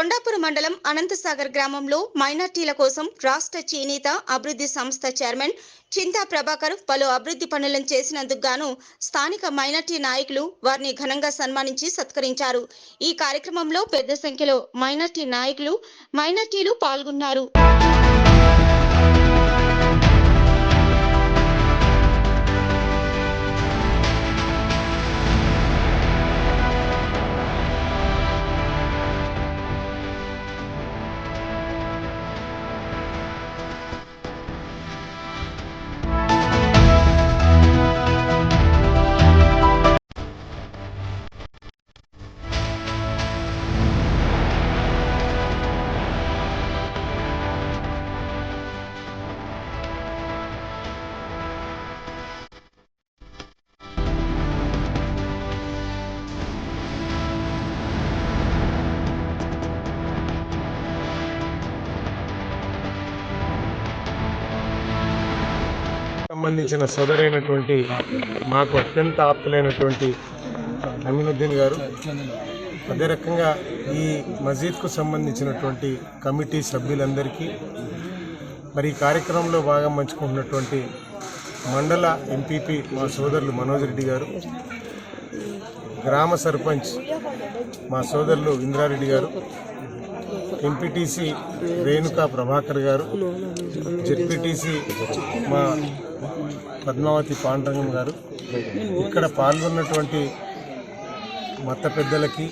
కొండాపురం మండలం అనంతసాగర్ గ్రామంలో మైనార్టీల కోసం రాష్ట్ర చేనేత అభివృద్ధి సంస్థ చైర్మన్ చింతా ప్రభాకర్ పలు అభివృద్ధి పనులను చేసినందుకు గాను స్థానిక మైనార్టీ నాయకులు వారిని ఘనంగా సన్మానించి సత్కరించారు. ఈ కార్యక్రమంలో పెద్ద సంఖ్యలో మైనార్టీ నాయకులు మైనార్టీలు పాల్గొన్నారు. సంబంధించిన సోదరైనటువంటి మాకు అత్యంత ఆప్తులైనటువంటి అమీనుద్దీన్ గారు. అదే రకంగా ఈ మసీద్కు సంబంధించినటువంటి కమిటీ సభ్యులందరికీ మరి ఈ కార్యక్రమంలో భాగం పంచుకుంటున్నటువంటి మండల ఎంపీపీ మా సోదరులు మనోజ్ రెడ్డి గారు గ్రామ సర్పంచ్ మా సోదరులు ఇంద్రారెడ్డి గారు ఎంపీటీసీ రేణుకా ప్రభాకర్ గారు జెడ్పీటీసీ మా పద్మావతి పాండరంగం గారు. ఇక్కడ పాల్గొన్నటువంటి మత పెద్దలకి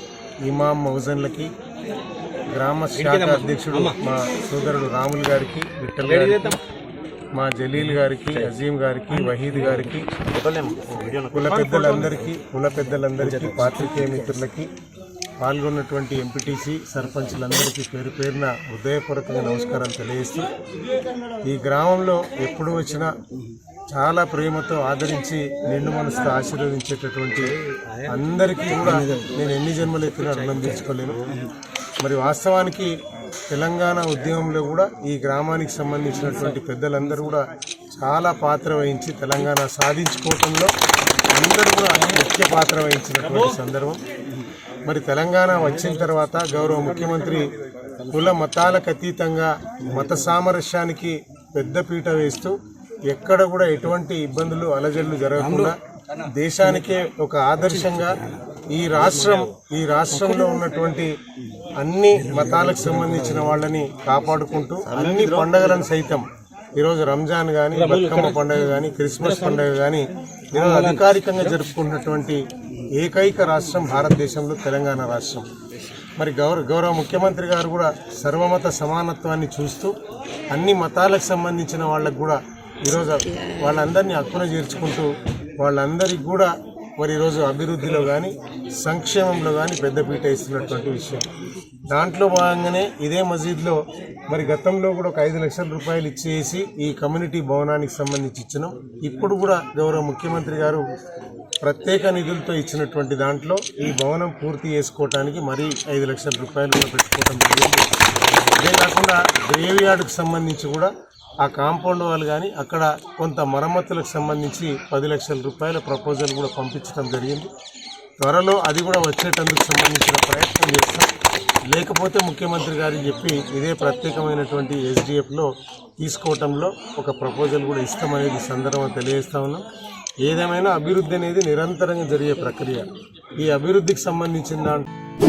ఇమాం మౌజన్లకి గ్రామ శాఖ అధ్యక్షుడు మా సోదరుడు రాములు గారికి విఠల్ గారికి మా జలీల్ గారికి అజీం గారికి వహీద్ గారికి కుల పెద్దలందరికీ కుల పెద్దలందరికీ పాత్రికేయ మిత్రులకి పాల్గొన్నటువంటి ఎంపీటీసీ సర్పంచ్లందరికీ పేరు పేరున హృదయపూర్వకంగా నమస్కారాలు తెలియజేస్తూ ఈ గ్రామంలో ఎప్పుడు వచ్చినా చాలా ప్రేమతో ఆదరించి నిండు మనసుతో ఆశీర్వదించేటటువంటి అందరికీ కూడా నేను ఎన్ని జన్మలు ఎత్తినా రుణం తీర్చుకోలేను మరి వాస్తవానికి తెలంగాణ ఉద్యమంలో కూడా ఈ గ్రామానికి సంబంధించినటువంటి పెద్దలందరూ కూడా చాలా పాత్ర వహించి తెలంగాణ సాధించుకోవటంలో అందరూ కూడా ముఖ్య పాత్ర వహించినటువంటి సందర్భం. మరి తెలంగాణ వచ్చిన తర్వాత గౌరవ ముఖ్యమంత్రి కుల మతాలకు అతీతంగా మత సామరస్యానికి పెద్దపీట వేస్తూ ఎక్కడ కూడా ఎటువంటి ఇబ్బందులు అలజడులు జరగకుండా దేశానికే ఒక ఆదర్శంగా ఈ రాష్ట్రం ఈ రాష్ట్రంలో ఉన్నటువంటి అన్ని మతాలకు సంబంధించిన వాళ్ళని కాపాడుకుంటూ అన్ని పండగలను సైతం ఈరోజు రంజాన్ కానీ బతుకమ్మ పండుగ కానీ క్రిస్మస్ పండుగ కానీ ఈరోజు అధికారికంగా జరుపుకుంటున్నటువంటి ఏకైక రాష్ట్రం భారతదేశంలో తెలంగాణ రాష్ట్రం. మరి గౌరవ గౌరవ ముఖ్యమంత్రి గారు కూడా సర్వమత సమానత్వాన్ని చూస్తూ అన్ని మతాలకు సంబంధించిన వాళ్ళకు కూడా ఈరోజు వాళ్ళందరినీ హక్కున చేర్చుకుంటూ వాళ్ళందరికీ కూడా మరి ఈరోజు అభివృద్ధిలో కానీ సంక్షేమంలో కానీ పెద్దపీట ఇస్తున్నటువంటి విషయం. దాంట్లో భాగంగానే ఇదే మసీద్లో మరి గతంలో కూడా ఒక ఐదు లక్షల రూపాయలు ఇచ్చేసి ఈ కమ్యూనిటీ భవనానికి సంబంధించి ఇచ్చినాం. ఇప్పుడు కూడా గౌరవ ముఖ్యమంత్రి గారు ప్రత్యేక నిధులతో ఇచ్చినటువంటి దాంట్లో ఈ భవనం పూర్తి చేసుకోవటానికి మరీ ఐదు లక్షల రూపాయలు కూడా జరిగింది. అదే కాకుండా గ్రేవ్ యార్డ్కి సంబంధించి కూడా ఆ కాంపౌండ్ వాళ్ళు కానీ అక్కడ కొంత మరమ్మతులకు సంబంధించి పది లక్షల రూపాయల ప్రపోజల్ కూడా పంపించడం జరిగింది. త్వరలో అది కూడా వచ్చేటందుకు సంబంధించిన ప్రయత్నం చేస్తాం. లేకపోతే ముఖ్యమంత్రి గారు చెప్పి ఇదే ప్రత్యేకమైనటువంటి ఎస్డిఎఫ్లో తీసుకోవటంలో ఒక ప్రపోజల్ కూడా ఇస్తామనేది సందర్భంగా తెలియజేస్తా ఉన్నాం. ఏదేమైనా అభివృద్ధి అనేది నిరంతరంగా జరిగే ప్రక్రియ. ఈ అభివృద్ధికి సంబంధించిన దాంట్లో